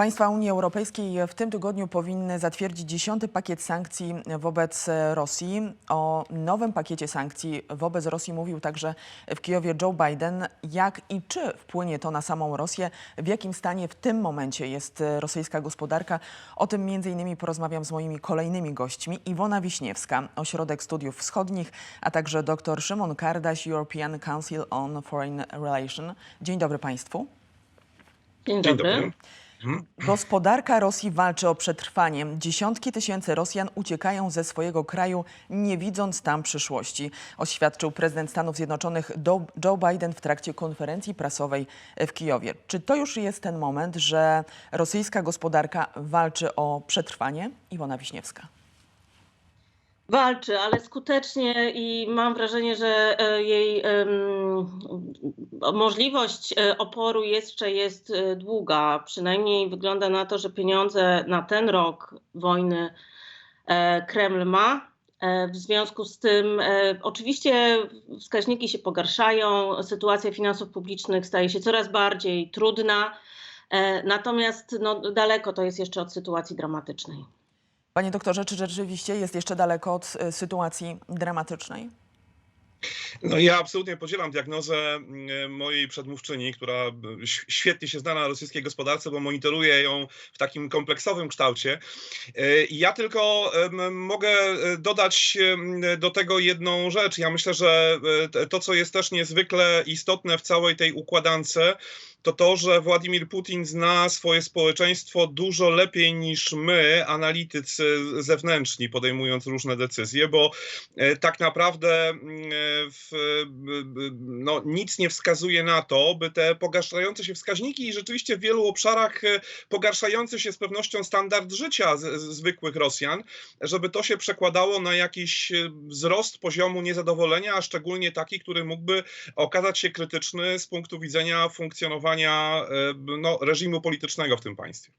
Państwa Unii Europejskiej w tym tygodniu powinny zatwierdzić dziesiąty pakiet sankcji wobec Rosji. O nowym pakiecie sankcji wobec Rosji mówił także w Kijowie Joe Biden. Jak i czy wpłynie to na samą Rosję? W jakim stanie w tym momencie jest rosyjska gospodarka? O tym między innymi porozmawiam z moimi kolejnymi gośćmi. Iwona Wiśniewska, Ośrodek Studiów Wschodnich, a także dr Szymon Kardaś, European Council on Foreign Relations. Dzień dobry Państwu. Dzień Dzień dobry. Dobry. Gospodarka Rosji walczy o przetrwanie. Dziesiątki tysięcy Rosjan uciekają ze swojego kraju, nie widząc tam przyszłości, oświadczył prezydent Stanów Zjednoczonych Joe Biden w trakcie konferencji prasowej w Kijowie. Czy to już jest ten moment, że rosyjska gospodarka walczy o przetrwanie? Iwona Wiśniewska. Walczy, ale skutecznie i mam wrażenie, że e, jej możliwość e, oporu jeszcze jest e, długa. Przynajmniej wygląda na to, że pieniądze na ten rok wojny Kreml ma. W związku z tym, oczywiście wskaźniki się pogarszają, sytuacja finansów publicznych staje się coraz bardziej trudna, natomiast no, daleko to jest jeszcze od sytuacji dramatycznej. Panie doktorze, czy rzeczywiście jest jeszcze daleko od e, sytuacji dramatycznej? No ja absolutnie podzielam diagnozę mm, mojej przedmówczyni, która ś- świetnie się zna na rosyjskiej gospodarce, bo monitoruje ją w takim kompleksowym kształcie. Y, Ja tylko mogę dodać do tego jedną rzecz. Ja myślę, że to, co jest też niezwykle istotne w całej tej układance, to to, że Władimir Putin zna swoje społeczeństwo dużo lepiej niż my, analitycy zewnętrzni, podejmując różne decyzje, bo e, tak naprawdę mm, e, w, b- no, nic nie wskazuje na to, by te pogarszające się wskaźniki i rzeczywiście w wielu obszarach e, pogarszający się z pewnością standard życia z, zwykłych Rosjan, żeby to się przekładało na jakiś e, wzrost poziomu niezadowolenia, a szczególnie taki, który mógłby okazać się krytyczny z punktu widzenia funkcjonowania e, no, reżimu politycznego w tym państwie.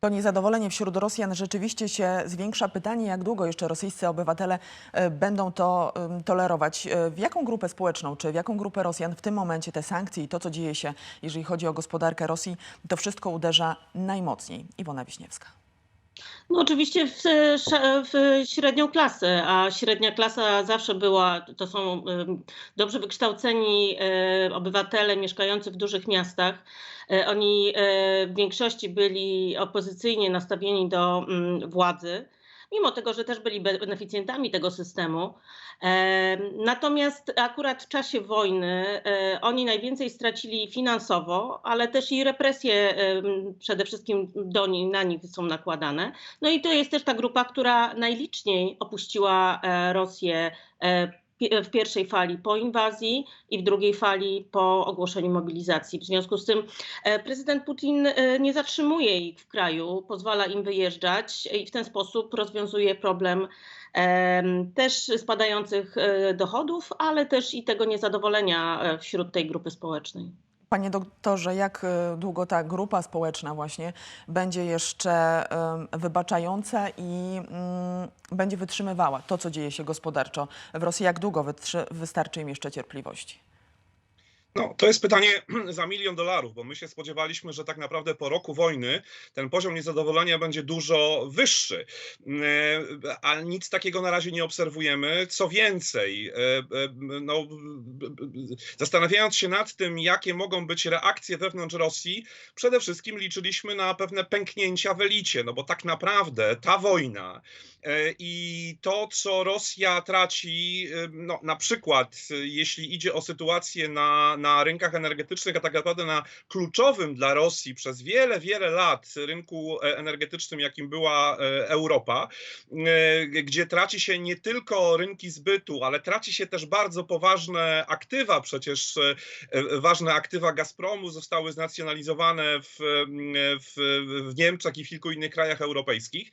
To niezadowolenie wśród Rosjan rzeczywiście się zwiększa. Pytanie, jak długo jeszcze rosyjscy obywatele e, będą to tolerować? E, W jaką grupę społeczną, czy w jaką grupę Rosjan w tym momencie te sankcje i to, co dzieje się, jeżeli chodzi o gospodarkę Rosji, to wszystko uderza najmocniej? Iwona Wiśniewska. No oczywiście w, w średnią klasę, a średnia klasa zawsze była, to są dobrze wykształceni obywatele mieszkający w dużych miastach. E, Oni e, w większości byli opozycyjnie nastawieni do mm, władzy, mimo tego, że też byli be- beneficjentami tego systemu. E, Natomiast akurat w czasie wojny e, oni najwięcej stracili finansowo, ale też i represje em, przede wszystkim do na nich są nakładane. No i to jest też ta grupa, która najliczniej opuściła e, Rosję e, w pierwszej fali po inwazji i w drugiej fali po ogłoszeniu mobilizacji. W związku z tym e, prezydent Putin e, nie zatrzymuje ich w kraju, pozwala im wyjeżdżać i w ten sposób rozwiązuje problem em, też spadających e, dochodów, ale też i tego niezadowolenia e, wśród tej grupy społecznej. Panie doktorze, jak e, długo ta grupa społeczna właśnie będzie jeszcze wybaczająca i mm, będzie wytrzymywała to, co dzieje się gospodarczo w Rosji? Jak długo wystarczy im jeszcze cierpliwości? No, to jest pytanie za milion dolarów, bo my się spodziewaliśmy, że tak naprawdę po roku wojny ten poziom niezadowolenia będzie dużo wyższy, E, a nic takiego na razie nie obserwujemy. Co więcej, e, e, no, zastanawiając się nad tym, jakie mogą być reakcje wewnątrz Rosji, przede wszystkim liczyliśmy na pewne pęknięcia w elicie, no bo tak naprawdę ta wojna i to, co Rosja traci, e, no, na przykład e, jeśli idzie o sytuację na, na rynkach energetycznych, a tak naprawdę na kluczowym dla Rosji przez wiele, wiele lat rynku e, energetycznym, jakim była e, Europa, e, gdzie traci się nie tylko rynki zbytu, ale traci się też bardzo poważne aktywa. Przecież e, e, ważne aktywa Gazpromu zostały znacjonalizowane w, w, w Niemczech i w kilku innych krajach europejskich,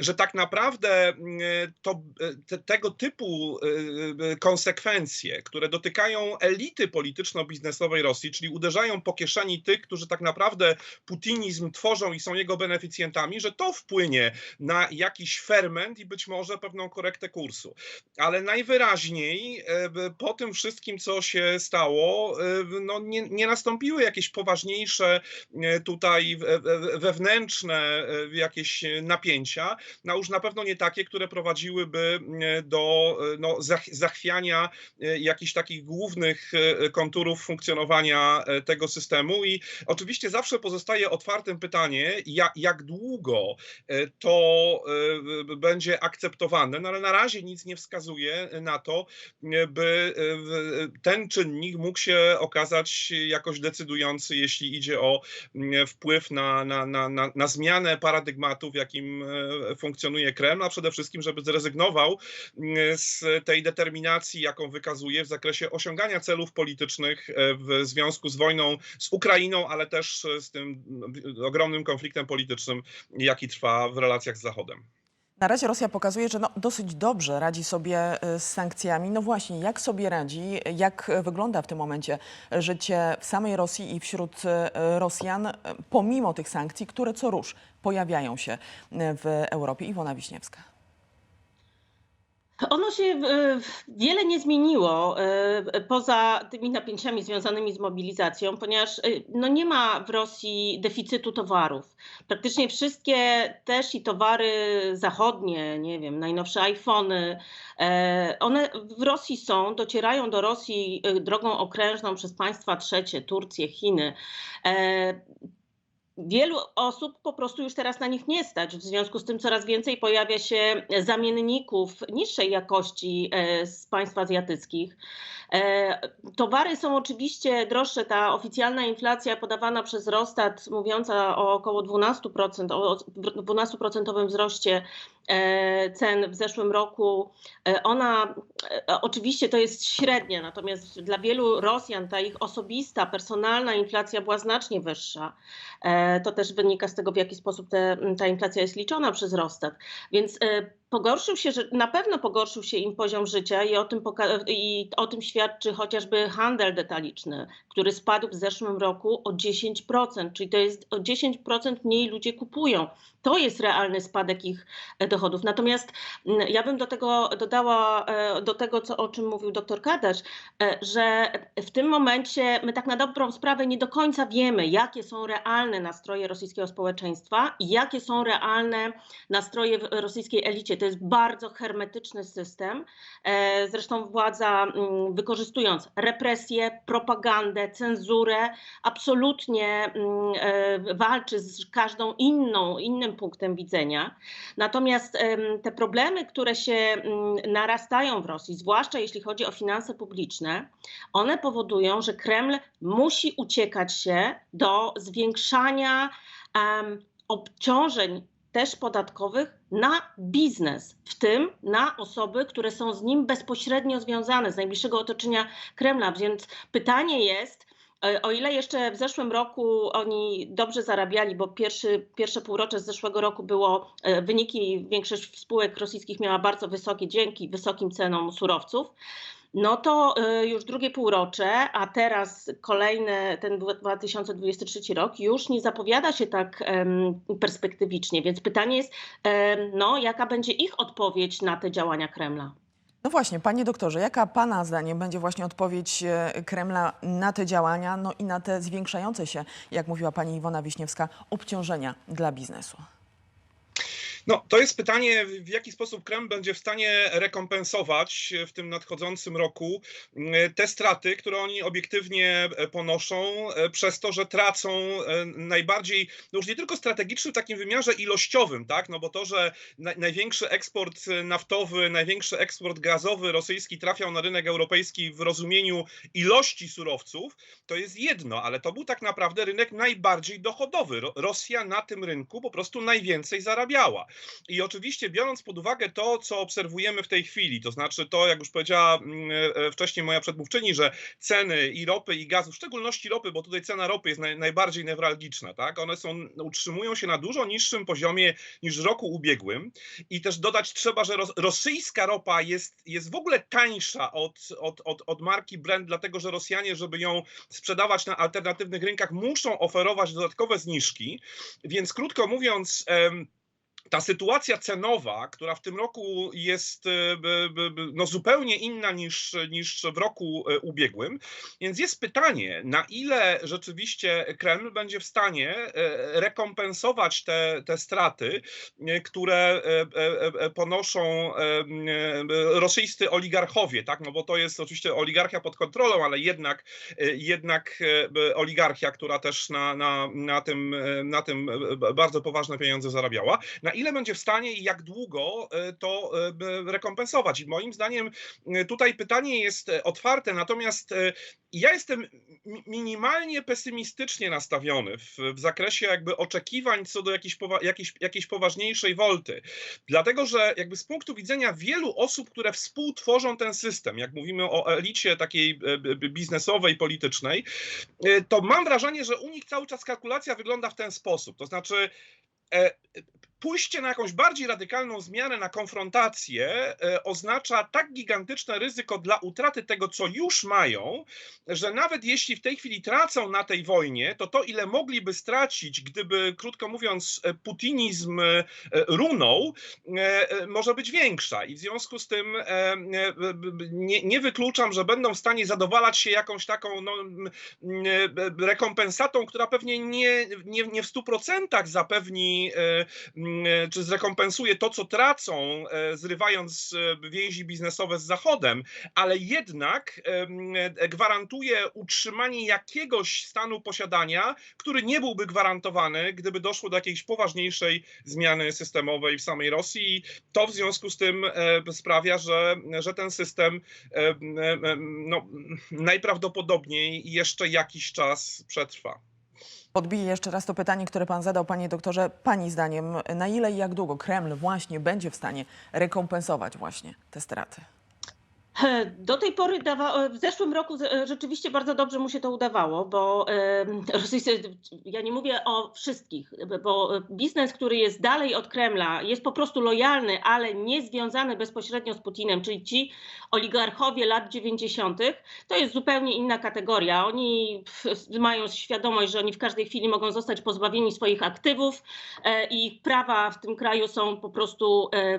że tak naprawdę mm, to, te, tego typu e, e, konsekwencje, które dotykają elity polityczno-biznesowej, biznesowej Rosji, czyli uderzają po kieszeni tych, którzy tak naprawdę putinizm tworzą i są jego beneficjentami, że to wpłynie na jakiś ferment i być może pewną korektę kursu. Ale najwyraźniej e, po tym wszystkim, co się stało, e, no nie, nie nastąpiły jakieś poważniejsze e, tutaj we- we- wewnętrzne e, jakieś napięcia, no już na pewno nie takie, które prowadziłyby e, do e, no, zach- zachwiania e, jakichś takich głównych konturów funkcjonowania tego systemu. I oczywiście zawsze pozostaje otwartym pytanie, jak, jak długo to będzie akceptowane, no ale na razie nic nie wskazuje na to, by ten czynnik mógł się okazać jakoś decydujący, jeśli idzie o wpływ na, na, na, na, zmianę paradygmatu, w jakim funkcjonuje Kreml, a przede wszystkim, żeby zrezygnował mm, z tej determinacji, jaką wykazuje w zakresie osiągania celów politycznych e, w związku z wojną z Ukrainą, ale też z tym mm, ogromnym konfliktem politycznym, jaki trwa w relacjach z Zachodem. Na razie Rosja pokazuje, że no, dosyć dobrze radzi sobie y, z sankcjami. No właśnie, jak sobie radzi, jak wygląda w tym momencie życie w samej Rosji i wśród y, Rosjan, y, pomimo tych sankcji, które co rusz pojawiają się w Europie. Iwona Wiśniewska. Ono się e, wiele nie zmieniło e, poza tymi napięciami związanymi z mobilizacją, ponieważ e, no nie ma w Rosji deficytu towarów. Praktycznie wszystkie też i towary zachodnie, nie wiem, najnowsze iPhony, one w Rosji są, docierają do Rosji drogą okrężną przez państwa trzecie, Turcję, Chiny. Wielu osób po prostu już teraz na nich nie stać. W związku z tym coraz więcej pojawia się zamienników niższej jakości e, z państw azjatyckich. E, Towary są oczywiście droższe. Ta oficjalna inflacja podawana przez Rostat, mówiąca o około 12%, o 12% wzroście cen w zeszłym roku, e, ona e, oczywiście to jest średnia, natomiast dla wielu Rosjan ta ich osobista, personalna inflacja była znacznie wyższa. E, To też wynika z tego, w jaki sposób te, ta inflacja jest liczona przez Rostat. Więc e, pogorszył się, na pewno pogorszył się im poziom życia i o tym, i o tym świadczy chociażby handel detaliczny, który spadł w zeszłym roku o 10%, czyli to jest o 10% mniej ludzie kupują. To jest realny spadek ich e, dochodów. Natomiast mm, ja bym do tego dodała, e, do tego, co, o czym mówił dr Kadasz, e, że w tym momencie my tak na dobrą sprawę nie do końca wiemy, jakie są realne nastroje rosyjskiego społeczeństwa i jakie są realne nastroje w rosyjskiej elicie. To jest bardzo hermetyczny system. E, Zresztą władza, mm, wykorzystując represję, propagandę, cenzurę, absolutnie mm, e, walczy z każdą inną, innym punktem widzenia. Natomiast te problemy, które się mm, narastają w Rosji, zwłaszcza jeśli chodzi o finanse publiczne, one powodują, że Kreml musi uciekać się do zwiększania obciążeń też podatkowych na biznes, w tym na osoby, które są z nim bezpośrednio związane, z najbliższego otoczenia Kremla. Więc pytanie jest, e, o ile jeszcze w zeszłym roku oni dobrze zarabiali, bo pierwszy, pierwsze półrocze z zeszłego roku było, e, wyniki większość spółek rosyjskich miała bardzo wysokie dzięki wysokim cenom surowców, no to y, już drugie półrocze, a teraz kolejny, ten 2023 rok, już nie zapowiada się tak perspektywicznie. Więc pytanie jest, no, jaka będzie ich odpowiedź na te działania Kremla? No właśnie, panie doktorze, jaka pana zdaniem będzie właśnie odpowiedź e, Kremla na te działania, no i na te zwiększające się, jak mówiła pani Iwona Wiśniewska, obciążenia dla biznesu? No, to jest pytanie, w jaki sposób Kreml będzie w stanie rekompensować w tym nadchodzącym roku mm, te straty, które oni obiektywnie e, ponoszą e, przez to, że tracą e, najbardziej, no już nie tylko strategiczny w takim wymiarze ilościowym, tak, no bo to, że na, największy eksport naftowy, największy eksport gazowy rosyjski trafiał na rynek europejski w rozumieniu ilości surowców, to jest jedno, ale to był tak naprawdę rynek najbardziej dochodowy. Ro- Rosja na tym rynku po prostu najwięcej zarabiała. I oczywiście biorąc pod uwagę to, co obserwujemy w tej chwili, to znaczy to, jak już powiedziała mm, e, wcześniej moja przedmówczyni, że ceny i ropy i gazu, w szczególności ropy, bo tutaj cena ropy jest naj, najbardziej newralgiczna, tak? One są, utrzymują się na dużo niższym poziomie niż w roku ubiegłym i też dodać trzeba, że ros, rosyjska ropa jest, jest w ogóle tańsza od, od, od, od marki Brent, dlatego że Rosjanie, żeby ją sprzedawać na alternatywnych rynkach, muszą oferować dodatkowe zniżki, więc krótko mówiąc, em, ta sytuacja cenowa, która w tym roku jest e, no, zupełnie inna niż, niż w roku e, ubiegłym, więc jest pytanie, na ile rzeczywiście Kreml będzie w stanie e, rekompensować te, te straty, które ponoszą rosyjscy oligarchowie, tak? No bo to jest oczywiście oligarchia pod kontrolą, ale jednak, jednak oligarchia, która też na, na, na, tym, na tym bardzo poważne pieniądze zarabiała. Na ile będzie w stanie i jak długo e, to e, rekompensować? I moim zdaniem e, tutaj pytanie jest otwarte, natomiast ja jestem mi- minimalnie pesymistycznie nastawiony w, w zakresie jakby oczekiwań co do jakiejś, powa- jakiejś, jakiejś poważniejszej wolty. Dlatego, że jakby z punktu widzenia wielu osób, które współtworzą ten system, jak mówimy o elicie takiej biznesowej, politycznej, to mam wrażenie, że u nich cały czas kalkulacja wygląda w ten sposób. To znaczy, pójście na jakąś bardziej radykalną zmianę, na konfrontację, e, oznacza tak gigantyczne ryzyko dla utraty tego, co już mają, że nawet jeśli w tej chwili tracą na tej wojnie, to to, ile mogliby stracić, gdyby, krótko mówiąc, e, putinizm e, runął, może być większa. I w związku z tym nie, nie wykluczam, że będą w stanie zadowalać się jakąś taką no, rekompensatą, która pewnie nie, nie, nie w 100% zapewni czy zrekompensuje to, co tracą, e, zrywając e, więzi biznesowe z Zachodem, ale jednak e, gwarantuje utrzymanie jakiegoś stanu posiadania, który nie byłby gwarantowany, gdyby doszło do jakiejś poważniejszej zmiany systemowej w samej Rosji. To w związku z tym e, sprawia, że, że ten system e, e, e, no, najprawdopodobniej jeszcze jakiś czas przetrwa. Podbiję jeszcze raz to pytanie, które pan zadał, panie doktorze. Pani zdaniem, na ile i jak długo Kreml właśnie będzie w stanie rekompensować właśnie te straty? E, Do tej pory dawa, w zeszłym roku e, rzeczywiście bardzo dobrze mu się to udawało, bo e, rosyjscy, ja nie mówię o wszystkich, bo biznes, który jest dalej od Kremla, jest po prostu lojalny, ale nie związany bezpośrednio z Putinem, czyli ci oligarchowie lat 90., to jest zupełnie inna kategoria. Oni mają świadomość, że oni w każdej chwili mogą zostać pozbawieni swoich aktywów e, i ich prawa w tym kraju są po prostu e,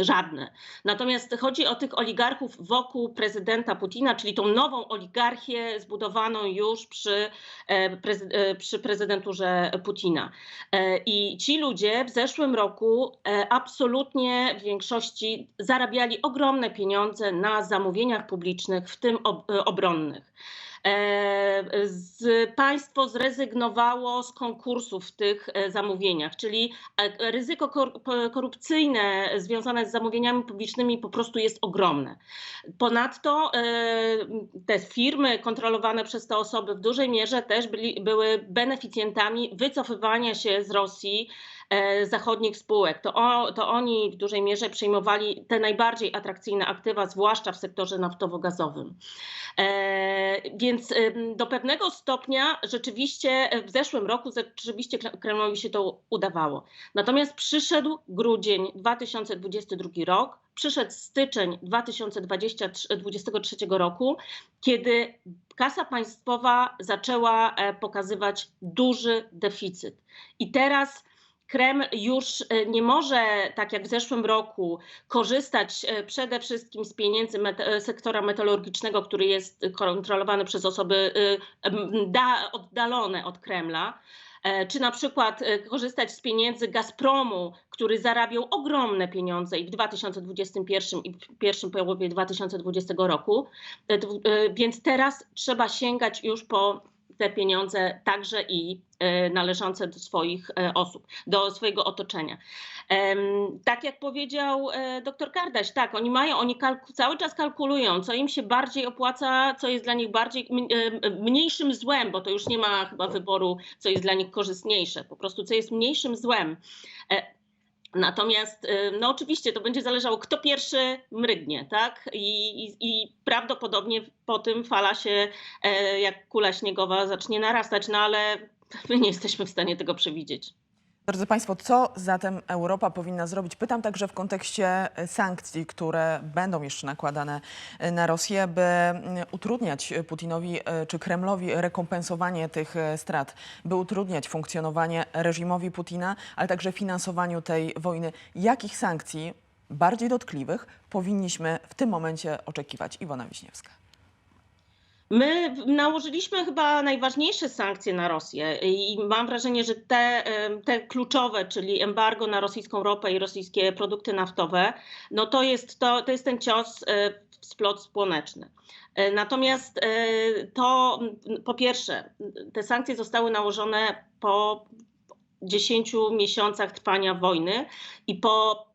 żadne. Natomiast chodzi o tych oligarchów wokół prezydenta Putina, czyli tą nową oligarchię zbudowaną już przy, e, e, przy prezydenturze Putina. E, I ci ludzie w zeszłym roku absolutnie w większości zarabiali ogromne pieniądze na zamówieniach publicznych, w tym ob- obronnych. E, Z, państwo zrezygnowało z konkursów w tych e, zamówieniach, czyli e, ryzyko korupcyjne związane z zamówieniami publicznymi po prostu jest ogromne. Ponadto te firmy kontrolowane przez te osoby w dużej mierze też byli, były beneficjentami wycofywania się z Rosji zachodnich spółek. To, o, to oni w dużej mierze przejmowali te najbardziej atrakcyjne aktywa, zwłaszcza w sektorze naftowo-gazowym. E, więc do pewnego stopnia rzeczywiście w zeszłym roku rzeczywiście Kre- Kremlowi się to udawało. Natomiast przyszedł grudzień 2022 rok, przyszedł styczeń 2023 roku, kiedy kasa państwowa zaczęła e, pokazywać duży deficyt. I teraz Kreml już e, nie może, tak jak w zeszłym roku, korzystać e, przede wszystkim z pieniędzy mete- e, sektora metalurgicznego, który jest kontrolowany przez osoby oddalone od Kremla. Czy na przykład korzystać z pieniędzy Gazpromu, który zarabiał ogromne pieniądze i w 2021 i w pierwszym połowie 2020 roku. Więc teraz trzeba sięgać już po te pieniądze także i e, należące do swoich e, osób, do swojego otoczenia. Tak jak powiedział e, dr Kardaś, tak, oni mają, oni cały czas kalkulują, co im się bardziej opłaca, co jest dla nich bardziej mniejszym złem, bo to już nie ma chyba wyboru, co jest dla nich korzystniejsze, po prostu co jest mniejszym złem. Natomiast, y, no oczywiście to będzie zależało, kto pierwszy mrygnie, tak? I, i, i prawdopodobnie po tym fala się e, jak kula śniegowa zacznie narastać, no ale my nie jesteśmy w stanie tego przewidzieć. Drodzy Państwo, co zatem Europa powinna zrobić? Pytam także w kontekście e, sankcji, które będą jeszcze nakładane e, na Rosję, by mm, utrudniać Putinowi e, czy Kremlowi rekompensowanie tych strat, by utrudniać funkcjonowanie reżimowi Putina, ale także finansowaniu tej wojny. Jakich sankcji bardziej dotkliwych powinniśmy w tym momencie oczekiwać? Iwona Wiśniewska. My nałożyliśmy chyba najważniejsze sankcje na Rosję i mam wrażenie, że te, te kluczowe, czyli embargo na rosyjską ropę i rosyjskie produkty naftowe, no to jest, to, to jest ten cios e, w splot słoneczny. E, Natomiast e, to po pierwsze, te sankcje zostały nałożone po 10 miesiącach trwania wojny i po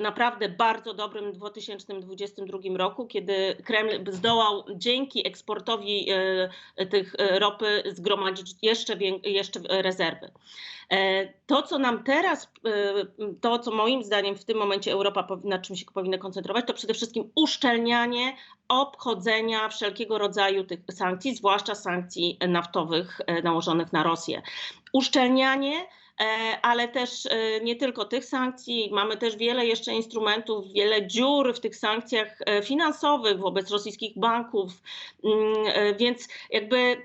naprawdę bardzo dobrym 2022 roku, kiedy Kreml zdołał dzięki eksportowi e, tych e, ropy zgromadzić jeszcze, jeszcze rezerwy. E, To, co nam teraz, e, to, co moim zdaniem w tym momencie Europa na czym się powinna koncentrować, to przede wszystkim uszczelnianie obchodzenia wszelkiego rodzaju tych sankcji, zwłaszcza sankcji naftowych e, nałożonych na Rosję. Uszczelnianie E, ale też e, nie tylko tych sankcji. Mamy też wiele jeszcze instrumentów, wiele dziur w tych sankcjach e, finansowych wobec rosyjskich banków, Mm, e, więc jakby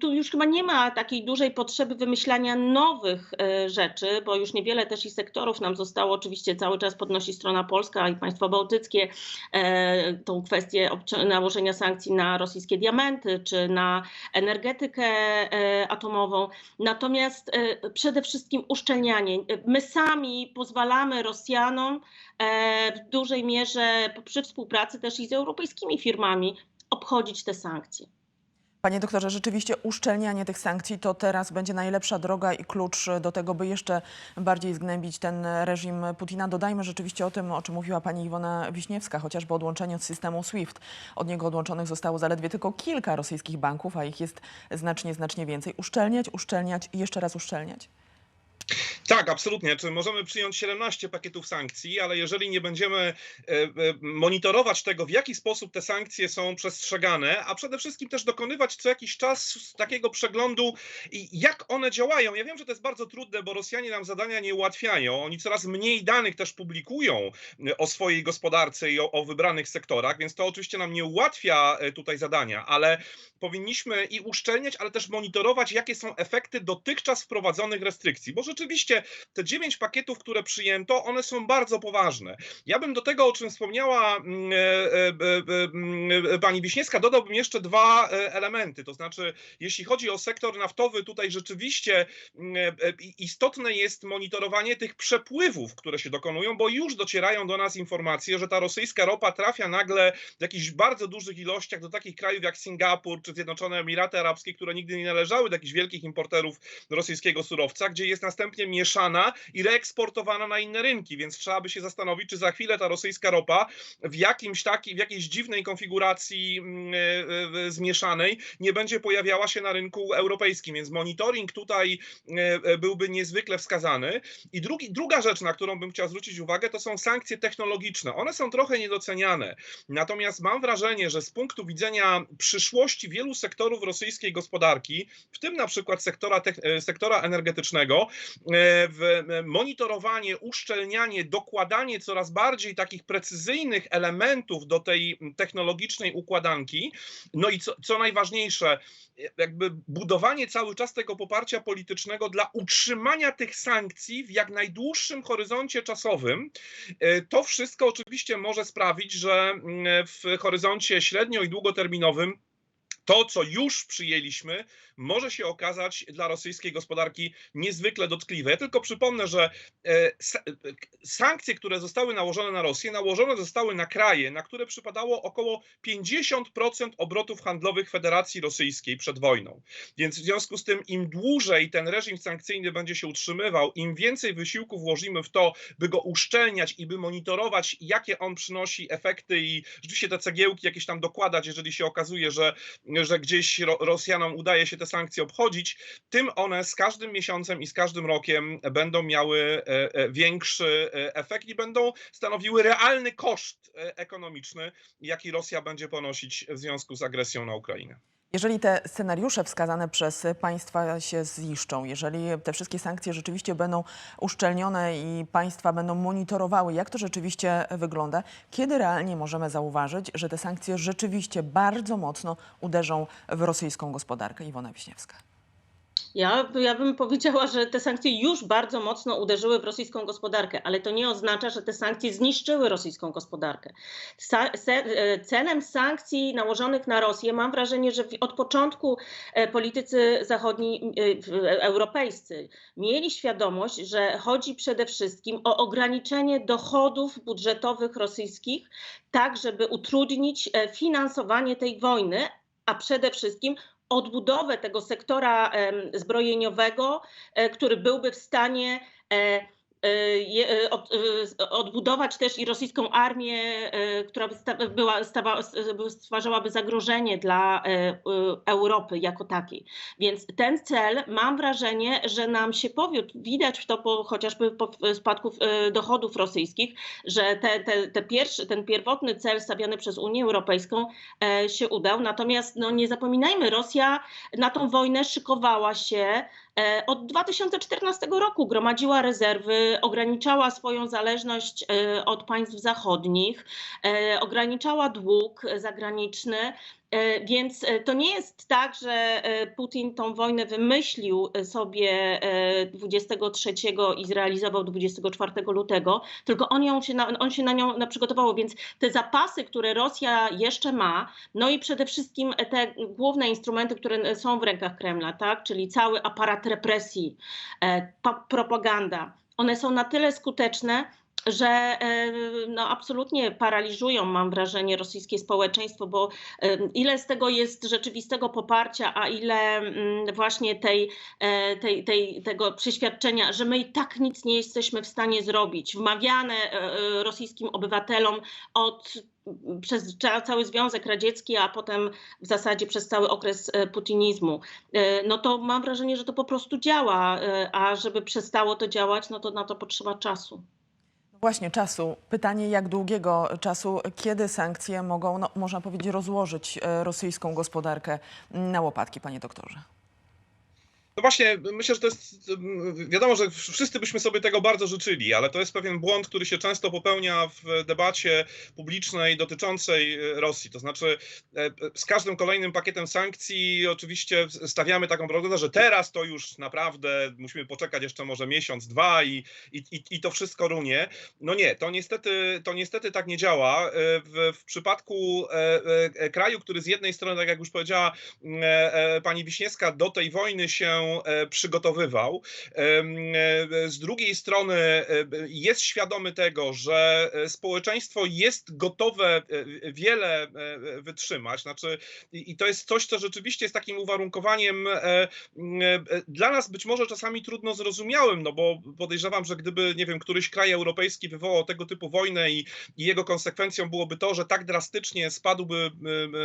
tu już chyba nie ma takiej dużej potrzeby wymyślania nowych e, rzeczy, bo już niewiele też i sektorów nam zostało. Oczywiście cały czas podnosi strona polska i państwa bałtyckie e, tą kwestię nałożenia sankcji na rosyjskie diamenty czy na energetykę e, atomową. Natomiast e, przede wszystkim uszczelnianie. My sami pozwalamy Rosjanom e, w dużej mierze przy współpracy też i z europejskimi firmami obchodzić te sankcje. Panie doktorze, rzeczywiście uszczelnianie tych sankcji to teraz będzie najlepsza droga i klucz do tego, by jeszcze bardziej zgnębić ten reżim Putina. Dodajmy rzeczywiście o tym, o czym mówiła pani Iwona Wiśniewska, chociażby odłączenie od systemu SWIFT. Od niego odłączonych zostało zaledwie tylko kilka rosyjskich banków, a ich jest znacznie, znacznie więcej. Uszczelniać, uszczelniać i jeszcze raz uszczelniać. Tak, absolutnie. Czy możemy przyjąć 17 pakietów sankcji, ale jeżeli nie będziemy e, e, monitorować tego, w jaki sposób te sankcje są przestrzegane, a przede wszystkim też dokonywać co jakiś czas takiego przeglądu jak one działają. Ja wiem, że to jest bardzo trudne, bo Rosjanie nam zadania nie ułatwiają. Oni coraz mniej danych też publikują e, o swojej gospodarce i o, o wybranych sektorach, więc to oczywiście nam nie ułatwia tutaj zadania, ale powinniśmy i uszczelniać, ale też monitorować, jakie są efekty dotychczas wprowadzonych restrykcji, bo rzeczywiście te dziewięć pakietów, które przyjęto, one są bardzo poważne. Ja bym do tego, o czym wspomniała mm, e, e, e, pani Wiśniewska, dodałbym jeszcze dwa elementy. To znaczy, jeśli chodzi o sektor naftowy, tutaj rzeczywiście mm, istotne jest monitorowanie tych przepływów, które się dokonują, bo już docierają do nas informacje, że ta rosyjska ropa trafia nagle w jakichś bardzo dużych ilościach do takich krajów jak Singapur czy Zjednoczone Emiraty Arabskie, które nigdy nie należały do jakichś wielkich importerów rosyjskiego surowca, gdzie jest następnie mieszana i reeksportowana na inne rynki, więc trzeba by się zastanowić, czy za chwilę ta rosyjska ropa w jakimś takiej, w jakiejś dziwnej konfiguracji mm, e, e, zmieszanej nie będzie pojawiała się na rynku europejskim, więc monitoring tutaj e, byłby niezwykle wskazany. I drugi, druga rzecz, na którą bym chciał zwrócić uwagę, to są sankcje technologiczne. One są trochę niedoceniane, natomiast mam wrażenie, że z punktu widzenia przyszłości wielu sektorów rosyjskiej gospodarki, w tym na przykład sektora, sektora energetycznego, monitorowanie, uszczelnianie, dokładanie coraz bardziej takich precyzyjnych elementów do tej technologicznej układanki, no i co, co najważniejsze, jakby budowanie cały czas tego poparcia politycznego dla utrzymania tych sankcji w jak najdłuższym horyzoncie czasowym, e, to wszystko oczywiście może sprawić, że mm, w horyzoncie średnio i długoterminowym to, co już przyjęliśmy, może się okazać dla rosyjskiej gospodarki niezwykle dotkliwe. Ja tylko przypomnę, że e, sa- sankcje, które zostały nałożone na Rosję, nałożone zostały na kraje, na które przypadało około 50% obrotów handlowych Federacji Rosyjskiej przed wojną. Więc w związku z tym, im dłużej ten reżim sankcyjny będzie się utrzymywał, im więcej wysiłków włożymy w to, by go uszczelniać i by monitorować, jakie on przynosi efekty i rzeczywiście te cegiełki jakieś tam dokładać, jeżeli się okazuje, że że gdzieś Ro- Rosjanom udaje się te sankcje obchodzić, tym one z każdym miesiącem i z każdym rokiem będą miały e, e, większy e, efekt i będą stanowiły realny koszt ekonomiczny, jaki Rosja będzie ponosić w związku z agresją na Ukrainę. Jeżeli te scenariusze wskazane przez państwa się ziszczą, jeżeli te wszystkie sankcje rzeczywiście będą uszczelnione i państwa będą monitorowały, jak to rzeczywiście wygląda, kiedy realnie możemy zauważyć, że te sankcje rzeczywiście bardzo mocno uderzą w rosyjską gospodarkę? Iwona Wiśniewska. Ja, ja bym powiedziała, że te sankcje już bardzo mocno uderzyły w rosyjską gospodarkę, ale to nie oznacza, że te sankcje zniszczyły rosyjską gospodarkę. Sa, e, celem sankcji nałożonych na Rosję mam wrażenie, że od początku e, politycy zachodni, e, europejscy mieli świadomość, że chodzi przede wszystkim o ograniczenie dochodów budżetowych rosyjskich, tak żeby utrudnić finansowanie tej wojny, a przede wszystkim odbudowę tego sektora zbrojeniowego, e, który byłby w stanie e, odbudować też i rosyjską armię, e, która była, stawa, stwarzałaby zagrożenie dla e, e, Europy jako takiej. Więc ten cel, mam wrażenie, że nam się powiódł. Widać to po, chociażby po spadku e, dochodów rosyjskich, że te, te, te pierwszy, ten pierwotny cel stawiany przez Unię Europejską e, się udał. Natomiast no, nie zapominajmy, Rosja na tą wojnę szykowała się e, od 2014 roku, gromadziła rezerwy, ograniczała swoją zależność e, od państw zachodnich, e, ograniczała dług zagraniczny. E, Więc e, to nie jest tak, że Putin tą wojnę wymyślił sobie e, 23 i zrealizował 24 lutego, tylko on, ją się na, on się na nią przygotował. Więc te zapasy, które Rosja jeszcze ma, no i przede wszystkim te główne instrumenty, które są w rękach Kremla, tak? czyli cały aparat represji, pa- propaganda, one są na tyle skuteczne, że e, no, absolutnie paraliżują, mam wrażenie, rosyjskie społeczeństwo, bo e, ile z tego jest rzeczywistego poparcia, a ile mm, właśnie tej, e, tej, tej, tego przeświadczenia, że my i tak nic nie jesteśmy w stanie zrobić, wmawiane rosyjskim obywatelom od przez cały Związek Radziecki, a potem w zasadzie przez cały okres putinizmu. No to mam wrażenie, że to po prostu działa, a żeby przestało to działać, no to na to potrzeba czasu. Właśnie czasu. Pytanie, jak długiego czasu, kiedy sankcje mogą, no, można powiedzieć, rozłożyć e, rosyjską gospodarkę na łopatki, panie doktorze? No właśnie, myślę, że to jest, wiadomo, że wszyscy byśmy sobie tego bardzo życzyli, ale to jest pewien błąd, który się często popełnia w debacie publicznej dotyczącej e, Rosji. To znaczy, e, z każdym kolejnym pakietem sankcji oczywiście stawiamy taką prognozę, że teraz to już naprawdę musimy poczekać jeszcze może miesiąc, dwa i, i, i- to wszystko runie. No nie, to niestety, to niestety tak nie działa. E, W, w przypadku kraju, który z jednej strony, tak jak już powiedziała pani Wiśniewska, do tej wojny się e, przygotowywał. E, Z drugiej strony e, jest świadomy tego, że społeczeństwo jest gotowe wiele wytrzymać. Znaczy, i to jest coś, co rzeczywiście jest takim uwarunkowaniem dla nas być może czasami trudno zrozumiałym, no bo podejrzewam, że gdyby, nie wiem, któryś kraj europejski wywołał tego typu wojnę i, i jego konsekwencją byłoby to, że tak drastycznie spadłby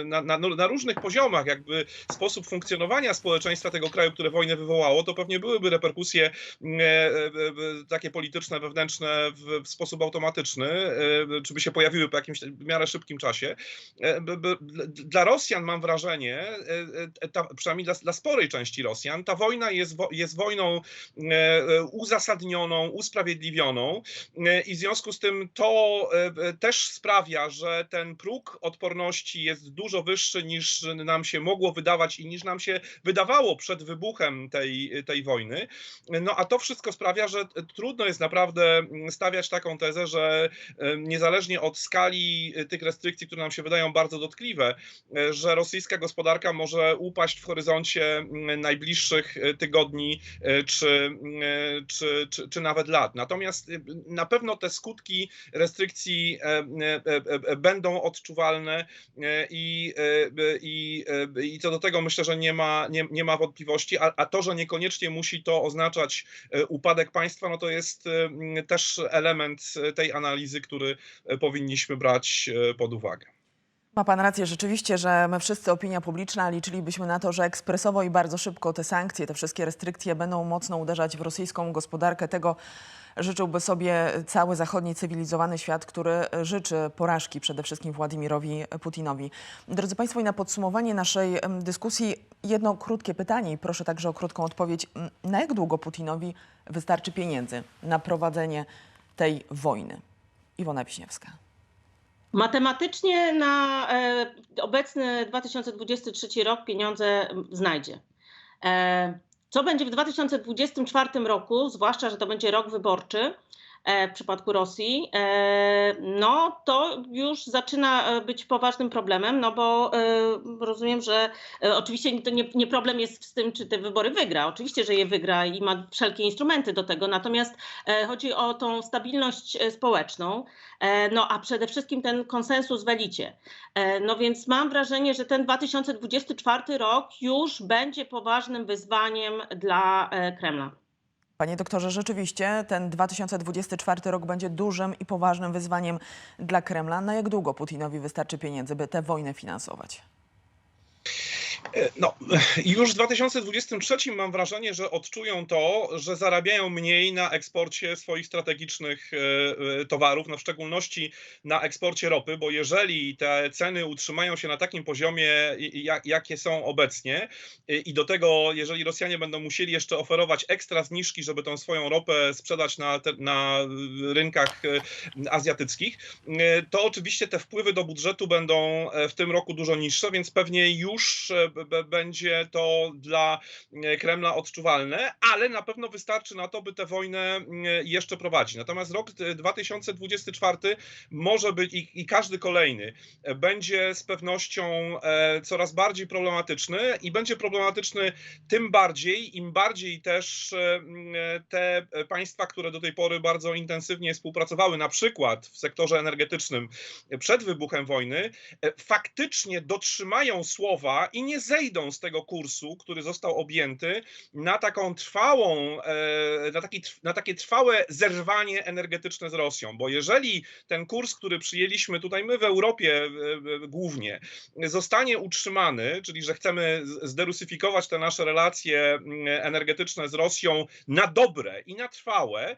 na, na, na różnych poziomach, jakby sposób funkcjonowania społeczeństwa tego kraju, które wojnę wywołało, to pewnie byłyby reperkusje e, e, e, takie polityczne, wewnętrzne w, sposób automatyczny, czy by się pojawiły po jakimś w miarę szybkim czasie. Dla Rosjan mam wrażenie, ta, przynajmniej dla, dla sporej części Rosjan, ta wojna jest, jest wojną uzasadnioną, usprawiedliwioną i w związku z tym to też sprawia, że ten próg odporności jest dużo wyższy niż nam się mogło wydawać i niż nam się wydawało przed wybuchem tej, tej wojny. No a to wszystko sprawia, że trudno jest naprawdę stawiać taką tezę, że niezależnie od skali e, tych restrykcji, które nam się wydają bardzo dotkliwe, e, że rosyjska gospodarka może upaść w horyzoncie mm, najbliższych e, tygodni czy, e, czy, czy, czy nawet lat. Natomiast na pewno te skutki restrykcji będą odczuwalne i, i, i co do tego myślę, że nie ma, nie, nie ma wątpliwości, a, a to, że niekoniecznie musi to oznaczać e, upadek państwa, no to jest e, też element e, tej analizy, który powinniśmy brać pod uwagę. Ma pan rację, rzeczywiście, że my wszyscy, opinia publiczna, liczylibyśmy na to, że ekspresowo i bardzo szybko te sankcje, te wszystkie restrykcje będą mocno uderzać w rosyjską gospodarkę. Tego życzyłby sobie cały zachodni cywilizowany świat, który życzy porażki przede wszystkim Władimirowi Putinowi. Drodzy Państwo, i na podsumowanie naszej dyskusji jedno krótkie pytanie i proszę także o krótką odpowiedź. Na jak długo Putinowi wystarczy pieniędzy na prowadzenie tej wojny? Iwona Wiśniewska. Matematycznie na e, obecny 2023 rok pieniądze znajdzie. E, co będzie w 2024 roku, zwłaszcza, że to będzie rok wyborczy w przypadku Rosji, e, no to już zaczyna e, być poważnym problemem, no bo e, rozumiem, że e, oczywiście to nie, nie problem jest z tym, czy te wybory wygra. Oczywiście, że je wygra i ma wszelkie instrumenty do tego, natomiast e, chodzi o tą stabilność e, społeczną, e, no a przede wszystkim ten konsensus w elicie. E, No więc mam wrażenie, że ten 2024 rok już będzie poważnym wyzwaniem dla e, Kremla. Panie doktorze, rzeczywiście ten 2024 rok będzie dużym i poważnym wyzwaniem dla Kremla. Na jak długo Putinowi wystarczy pieniędzy, by tę wojnę finansować? E, No, już w 2023 mam wrażenie, że odczują to, że zarabiają mniej na eksporcie swoich strategicznych e, e, towarów, no w szczególności na eksporcie ropy, bo jeżeli te ceny utrzymają się na takim poziomie, jak, jakie są obecnie, i do tego, jeżeli Rosjanie będą musieli jeszcze oferować ekstra zniżki, żeby tą swoją ropę sprzedać na, te, na rynkach e, azjatyckich, e, to oczywiście te wpływy do budżetu będą e, w tym roku dużo niższe, więc pewnie już e, będzie to dla e, Kremla odczuwalne, ale na pewno wystarczy na to, by tę wojnę mm, jeszcze prowadzić. Natomiast rok e, 2024 może być i, i każdy kolejny e, będzie z pewnością e, coraz bardziej problematyczny i będzie problematyczny tym bardziej, im bardziej też e, e, te państwa, które do tej pory bardzo intensywnie współpracowały, na przykład w sektorze energetycznym e, przed wybuchem wojny, e, faktycznie dotrzymają słowa i nie zejdą z tego kursu, który został objęty na taką trwałą, e, na, taki, na takie trwałe zerwanie energetyczne z Rosją. Bo jeżeli ten kurs, który przyjęliśmy tutaj my w Europie e, e, głównie, zostanie utrzymany, czyli że chcemy zderusyfikować te nasze relacje mm, energetyczne z Rosją na dobre i na trwałe,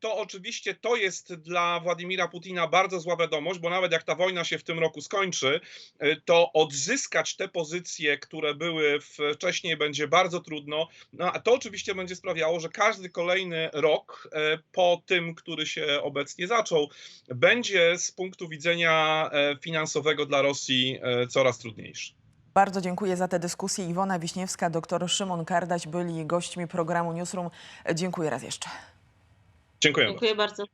to oczywiście to jest dla Władimira Putina bardzo zła wiadomość, bo nawet jak ta wojna się w tym roku skończy, e, to odzyskać te pozycje, które były wcześniej, będzie bardzo trudno. No, a to oczywiście będzie sprawiało, że każdy kolejny rok e, po tym, który się obecnie zaczął, będzie z punktu widzenia e, finansowego dla Rosji e, coraz trudniejszy. Bardzo dziękuję za tę dyskusję. Iwona Wiśniewska, doktor Szymon Kardaś byli gośćmi programu Newsroom. Dziękuję raz jeszcze. Dziękuję. Dziękuję bardzo.